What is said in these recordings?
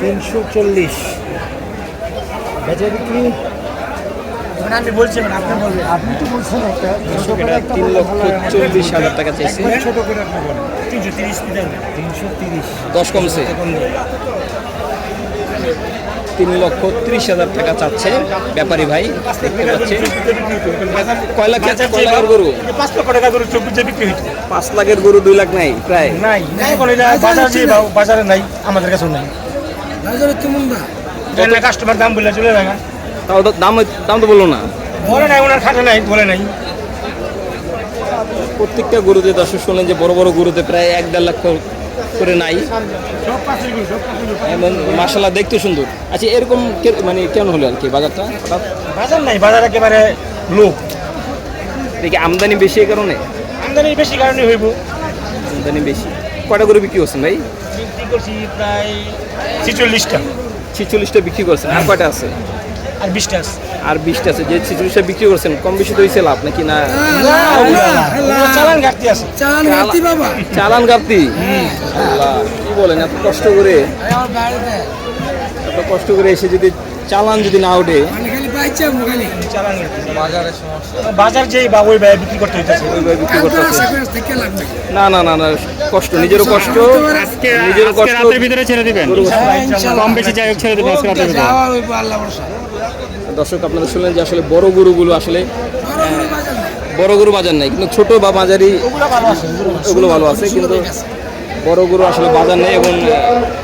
তিনশো চল্লিশ। বেচা বিক্রি মানে আমি বলছি আপনি বলবেন। আপনি তো বলছেন একটা। তিন লক্ষ চল্লিশ হাজার টাকা চাইছে। ছোট করে আপনি বলেন তিনশো তিরিশ তিনশো তিরিশ। দশ কমছে। তিন লক্ষ ত্রিশ হাজার টাকা চাচ্ছে ব্যাপারী ভাই দেখতে পাচ্ছে কয় লাখ কয় লাখের গরু? পাঁচ লক্ষ টাকা করে চব্বিশ বিক্রি হয়েছে। পাঁচ লাখের গরু দুই লাখ নাই প্রায়। নাই। এটা বাজার বাজারে নাই আমাদের কাছেও নাই। কাস্টমার দাম? বলে চলে যায় তাও তো দাম দাম তো বলল না। বলে নাই ওনার খাটে নাই বলে নাই। প্রত্যেকটা গরুতে দর্শক শুনলেন যে বড় বড় গরুতে প্রায় এক দেড় লাখ করে নাই। এবং মাসাল্লাহ দেখতে সুন্দর। আচ্ছা এরকম মানে কেন হলো আর কি বাজারটা? বাজার নাই বাজার একেবারে লোক দেখি আমদানি বেশি এই কারণে? আমদানি বেশি কারণে হইব। আমদানি বেশি। কয়টা করে বিক্রি করছেন ভাই? বিক্রি করছি প্রায় ছিচল্লিশটা। ছিচল্লিশটা বিক্রি করছেন। আর কয়টা আছে? আর বিশটা আছে। আর বিশটা আছে যে ছিচল্লিশটা বিক্রি করছেন কম বেশি তো হয়েছে লাভ নাকি না? চালান ঘাটতি আছে। চালান গাপ্তি আল্লাহ কি বলেন এত কষ্ট করে? এত কষ্ট করে এসে যদি চালান যদি না ওঠে সমস্যা। বাজার যেই বা ওই ব্যয় বিক্রি করতে হইতেছে। বিক্রি না না না না কষ্ট নিজেরও কষ্ট। নিজেরও কষ্ট। রাতের ভিতরে ছেড়ে দিবেন। কম বেশি যাই হোক ছেড়ে দেবেন আজকে রাতের ভিতরে। দর্শক আপনারা শুনলেন যে আসলে বড় গরুগুলো আসলে বড় গরু বাজার নাই। কিন্তু ছোট বা মাঝারি ওগুলো ভালো আছে কিন্তু বড় গরু আসলে বাজার নেই এবং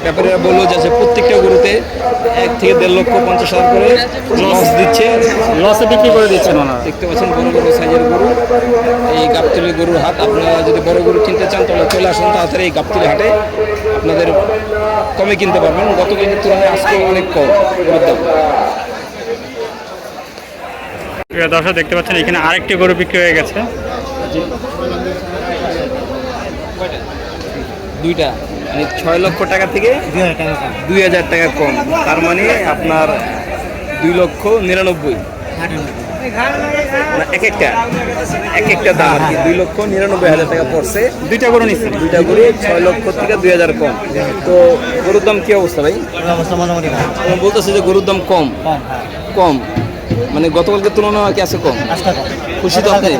ব্যাপারীরা বলল যে প্রত্যেকটা গরুতে এক থেকে দেড় লক্ষ পঞ্চাশ হাজার করে লস দিচ্ছে। লসে বিক্রি করে দিচ্ছেন ওনারা। দেখতে পাচ্ছেন বড় বড় সাইজের গরু। এই গাবতলি গরুর হাট আপনারা যদি বড় গরু কিনতে চান তাহলে চলে আসুন তাড়াতাড়ি এই গাবতলি হাটে। আপনাদের কমে কিনতে পারবেন। গতকালের তুলনায় আজকে অনেক কম দাম। দর্শক দেখতে পাচ্ছেন এখানে আরেকটি গরু বিক্রি হয়ে গেছে। দুইটা। মানে ছয় লক্ষ টাকা থেকে দুই হাজার টাকা কম। তার মানে আপনার দুই লক্ষ নিরানব্বই। এক একটা এক একটা দাম আর কি। দুই লক্ষ নিরানব্বই হাজার টাকা পড়ছে। দুইটা গরু নিচ্ছেন দুইটা গরু ছয় লক্ষ থেকে দুই হাজার কম। তো গরুর দাম কি অবস্থা ভাই? বলতেছি যে গরুর দাম কম। কম কম। মানে গতকালকে তুলনায় কি আছে কম? খুশি তো আপনি?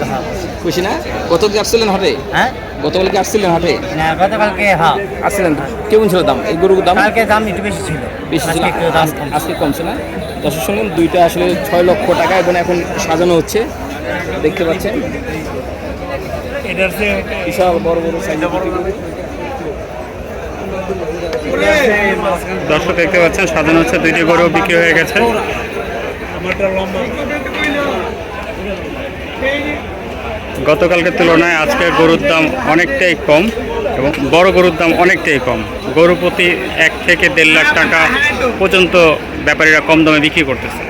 খুশি না? গতকালকে আসছিলেন হাটে? হ্যাঁ? গতকালকে আসছিলেন হাটে? না গতকালকে হ্যাঁ। আসছিলেন কেমন ছিল দাম? এই গরুর দাম? কালকে দাম একটু বেশি ছিল। বেশি ছিল? আজকে কমছে না? দর্শক শুনলেন দুইটা আসলে ছয় লক্ষ টাকা এবং এখন সাজানো হচ্ছে। দেখতে পাচ্ছেন। বিশাল বড় বড় দর্শক দেখতে পাচ্ছেন সাজানো হচ্ছে দুইটি গরু বিক্রি হয়ে গেছে। আমারটা লম্বা। গতকালকের তুলনায় আজকে গরুর দাম অনেকটাই কম এবং বড় গরুর দাম অনেকটাই কম। গরু প্রতি এক থেকে দেড় লাখ টাকা পর্যন্ত ব্যাপারীরা কম দামে বিক্রি করতেছে।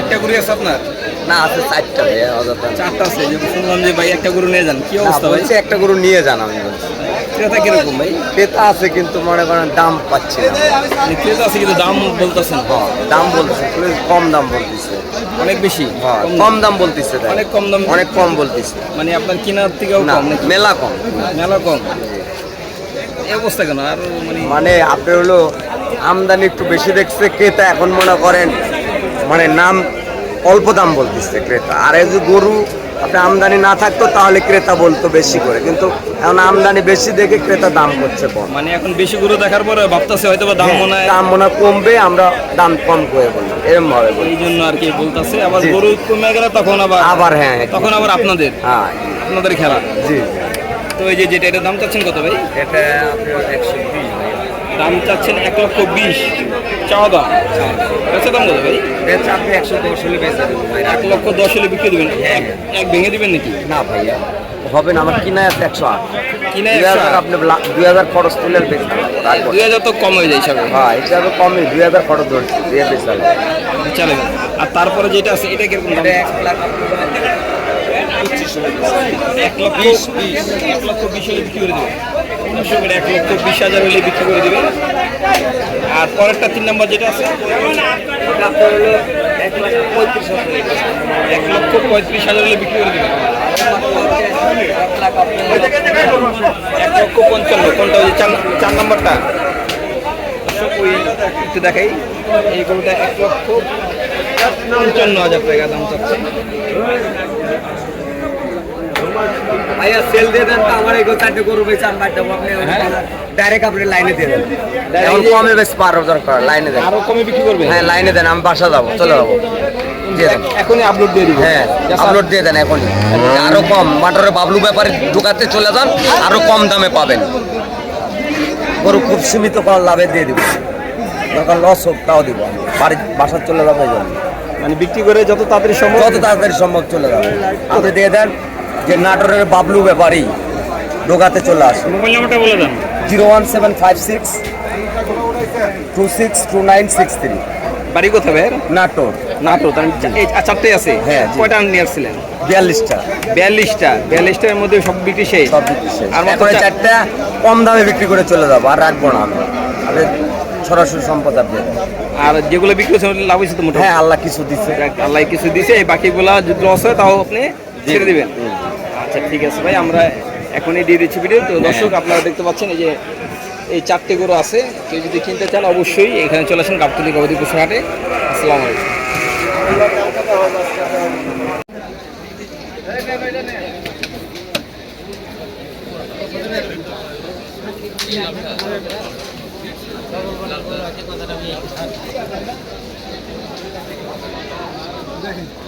একটা গরু আছে আপনার? না আছে চারটা ভাইয়া চারটা আছে শুনলাম যে ভাই একটা গরু নিয়ে যান কি অবস্থা ভাই? একটা গরু নিয়ে যান আমি বলছি। ক্রেতা কীরকম ভাই? ক্রেতা আছে কিন্তু মনে করেন দাম পাচ্ছে না। মানে ক্রেতা আছে কিন্তু দাম বলতেছেন। হ্যাঁ, দাম বলতেছে কম দাম বলতেছে। অনেক বেশি? হ্যাঁ, কম দাম? বলতেছে তাই। অনেক কম দাম? অনেক কম বলতেছে। মানে আপনার কেনার থেকেও না কম মেলা কম। মেলা কম? এই অবস্থা কেন? আর মানে মানে আপনি হলো আমদানি একটু বেশি দেখছে ক্রেতা এখন মনে করেন মানে নাম অল্প দাম বলতেছে ক্রেতা। আর এই যে গরু আপনি আমদানি না থাকতো তাহলে ক্রেতা বলতো বেশি করে। কিন্তু এখন আমদানি বেশি দেখে ক্রেতা দাম করছে কম। মানে এখন বেশি গরু দেখার পরে ভাবতেছে হয়তো বা দাম মনে হয় দাম মনে হয় কমবে আমরা দাম কম করে বললাম এরকম ভাবে বলি এই জন্য আর কি বলতেছে। আবার জি। গরু কমে গেলে তখন আবার আবার হ্যাঁ তখন আবার আপনাদের হ্যাঁ। আপনাদের খেলা। জি। তো এই যে যেটা এটার দাম চাচ্ছেন কত ভাই? এটা আপনার একশো। বিশ দাম চাচ্ছেন এক লক্ষ বিশ। চাওয়া দাম। বেচা দাম কত ভাই? বেচা আপনি একশো দশ হলে বেচা এক লক্ষ দশ হলে বিক্রি দেবেন এক- এক ভেঙে দিবেন নাকি? না ভাইয়া হবে না আমার কিনা আছে একশো আট। কিনে দুই হাজার আপনি দুই হাজার খরচ তুলে দুই হাজার তো কম হয়ে যায় হিসাবে। হ্যাঁ এটা তো কমই দুই হাজার খরচ ধরছি চলে আর তারপরে যেটা আছে এটা কীরকম দাম? এক লক্ষ বিশ এক লক্ষ বিশ হলে বিক্রি করে দেবেন। দর্শক, এটা এক লক্ষ বিশ হাজার হলে বিক্রি করে দেবেন। আর পরেরটা তিন নম্বর যেটা আছে এক লক্ষ পঁয়ত্রিশ হাজার হলে বিক্রি করে দেবেন। এক লক্ষ পঞ্চান্ন কোনটা ওই চার চার নম্বরটা? ওই একটু দেখাই। এই গরুটা এক লক্ষ পঞ্চান্ন হাজার টাকা দাম চাচ্ছে। ভাইয়া সেল দিয়ে দেন তো আমার চারটে গরু বেচে আমি বাদ দেবো। আপনি ডাইরেক্ট আপনি লাইনে দিয়ে দেন। এখন কমে বেশ পারো দরকার লাইনে দেন। আরও কমে বিক্রি করবে হ্যাঁ লাইনে দেন আমি বাসা যাব চলে যাব। এখনই আপলোড দিয়ে দিব হ্যাঁ আপলোড দিয়ে দেন এখনই। আরও কম মাটরে বাবলু ব্যাপারে ঢুকাতে চলে যান আরও কম দামে পাবেন। গরু খুব সীমিত করার লাভে দিয়ে দিব। দরকার লস হোক তাও দিব। আমি বাড়ি বাসার চলে যাব এই জন্য। মানে বিক্রি করে যত তাড়াতাড়ি সম্ভব যত তাড়াতাড়ি সম্ভব চলে যাবে। আপনি দিয়ে দেন যে নাটোরের বাবলু ব্যাপারী ঢোকাতে চলে আসে মোবাইল নাম্বারটা বলে দেন। Zero one seven five six two six two nine six three. বাড়ি কোথায় ভাই নাটোর। নাটোর তার চারটে আছে। হ্যাঁ। কয়টা নিয়ে আসছিলেন? বিয়াল্লিশটা। বিয়াল্লিশটা। বিয়াল্লিশটার মধ্যে সব বিক্রি শেষ। সব বিক্রি শেষ। আর মাত্র চারটা কম দামে বিক্রি করে চলে যাব আর রাখব না আমি সরাসরি সম্পদ আপনি আর যেগুলো বিক্রি হচ্ছে লাভ হয়েছে তো মোটামুটি? হ্যাঁ আল্লাহ কিছু দিচ্ছে আল্লাহ কিছু দিছে এই বাকিগুলো যদি লস হয় তাও আপনি ছেড়ে দিবেন। আচ্ছা ঠিক আছে ভাই আমরা এখনই দিয়ে দিচ্ছি ভিডিও তো দর্শক আপনারা দেখতে পাচ্ছেন এই যে এই চারটে গরু আছে। কেউ যদি কিনতে চান অবশ্যই এখানে চলে আসেন গাবতলি গবাদি পশু হাটে আসসালামু আলাইকুম।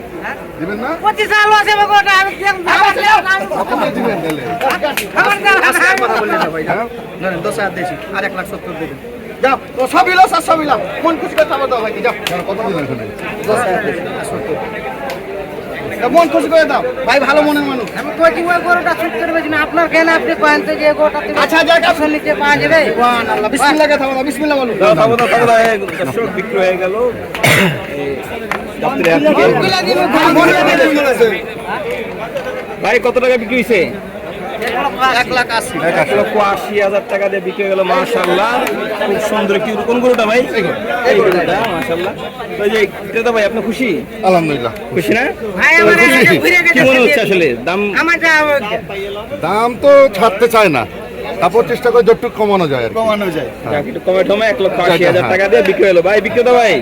বলেছি আমি তো কত দেন দেন দেন নজর করা আগে দেন দেন দেন বিসমিল্লাহ করেন আরে ছাড়েন ছাড়েন ছাড়েন ছাড়েন কেন দিবেন না পঁচিশ সাল আছে গোটা আমি কইছি ওই গরুটা ছুট করে আপনার কেন আপনি কয়েন তো যে গরুটা আচ্ছা যাক আসল নিচে পাওয়া যাবে। দাও, দাও, থামো, দাও, এই বিক্রি হয়ে গেল। ভাই কত টাকা বিক্রি হয়েছে এক লাখ আশি এক লক্ষ আশি হাজার টাকা দিয়ে বিক্রি গেল মাশাল্লাহ খুব সুন্দর কি কোন গরুটা ভাই? এই গরুটা মাশাল্লাহ তো যে ক্রেতা ভাই আপনি খুশি? আলহামদুলিল্লাহ। খুশি না? ভাই আমার এলাকা ঘুরে কি মনে হচ্ছে আসলে? দাম দাম তো ছাড়তে চায় না। তারপর চেষ্টা করে যতটুকু কমানো যায় আর কি। যাক, একটু কমে টমে এক লক্ষ আশি হাজার টাকা দিয়ে বিক্রি হলো। ভাই বিক্রেতা ভাই?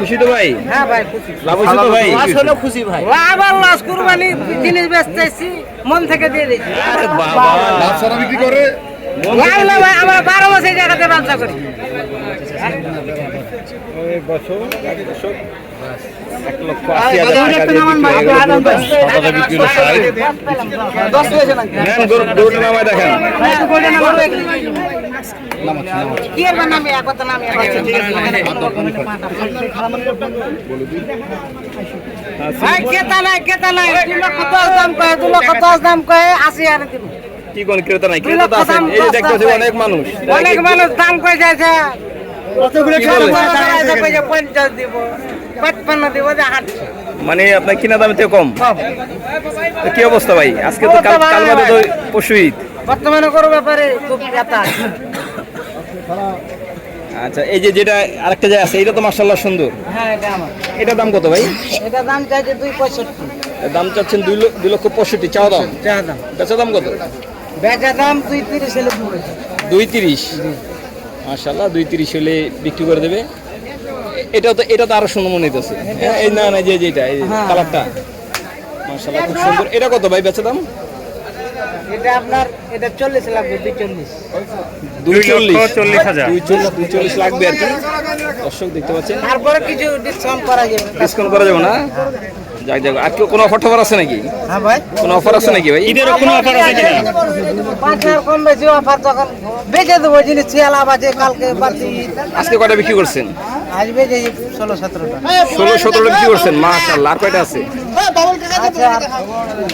খুশি তো ভাই? হ্যাঁ ভাই খুশি। লাভ হয়েছে তো ভাই। ও আবার লস কুরবানি জিনিস বেচতেছি মন থেকে দিয়ে দিচ্ছি। আরে বাবা। লাভ সারা বিক্রি করে? লাভ ভাই আমরা বারো মাসে জায়গাতে ব্যবসা করি। এক লক্ষ আশি হাজার টাকা দিয়ে বিক্রি গরু- গরুটা নামায় দেখেন। কি এর নাম এক কথা নাম। ভাই কেতা নাই কেতা নাই। দু দাম কয়ে দু লক্ষ দাম কয়ে আশি কি কোন ক্রেতা নাই? ক্রেতা দাম এই দেখতেছি অনেক মানুষ। অনেক মানুষ দাম কয়ে যাচ্ছে। কি বলে? পঞ্চাশ দিব পঁচপান্ন দিব যে মানে আপনার কিনা দামে থেকে কম? কি অবস্থা ভাই? আজকে তো কাল বাদে তো ভাই। ঈদ। বর্তমানে করো ব্যাপারে খুব ব্যথা। আচ্ছা এই যে যেটা আরেকটা যে আছে এটা তো মার্শাল্লাহ সুন্দর। হ্যাঁ এটা আমার। এটার দাম কত ভাই? এটা দাম চাইছে দুই পঁয়ষট্টি। দাম চাচ্ছেন দুই লক্ষ দুই লক্ষ পঁয়ষট্টি চাওয়া দাম? চা দাম। বেচা দাম কত? বেচা দাম দুই তিরিশ দুই তিরিশ। মার্শাল্লাহ দুই তিরিশ হলে বিক্রি করে দেবে। এটা তো এটা তো আরও সুন্দর মনে হইতেছে এই না না যে যেটা এই হ্যাঁ। কালারটা। মার্শাল্লাহ খুব সুন্দর। এটা কত ভাই বেচা দাম? এটা আপনার এটা লাগবে আর কি। দর্শক দেখতে পাচ্ছেন। তারপরে কিছু ডিসকাউন্ট করা যাবে। ডিসকাউন্ট করা যাবে না? যাক যাক আর কেউ কোনো অফার টফার আছে নাকি? হ্যাঁ ভাই। কোনো অফার আছে নাকি ভাই? কোনো অফার আছে কিনা? পাঁচ হাজার কম বেশি অফার তখন বেচে দেবো জিনিস ছিয়ালা বাজে কালকে বাতি আজকে কয়টা বিক্রি করছেন? আজ বেজে ষোলো সতেরোটা। ষোলো সতেরোটা বিক্রি করছেন মাশাল্লাহ আর কয়টা আছে? আর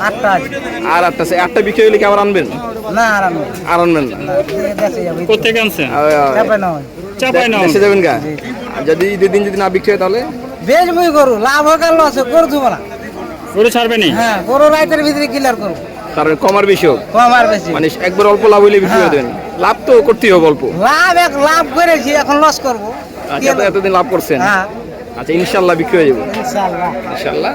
আটটা আর আটটা আছে। আটটা বিক্রি হলে কি আবার আনবেন? না আর আনবেন না। কোথেকে আনছেন? চাপে নয় চাপাই না দেশে যাবেন গা? যদি ঈদের দিন যদি না বিক্রি হয় তাহলে? বেচবই করু লাভ হোক আর লস হোক করে দেবো না। গরু হ্যাঁ গরু রাইতের ভিতরে ক্লিয়ার করব। তার কমার বেশি হোক। কমার বেশি। মানে একবার অল্প লাভ হইলে বিক্রি দেন লাভ তো করতেই হবে অল্প। লাভ এক লাভ করেছি এখন লস করব। আচ্ছা এতদিন লাভ করছেন? হ্যাঁ। আচ্ছা ইনশাল্লাহ বিক্রি হয়ে যাব। ইনশাআল্লাহ ইনশাল্লাহ।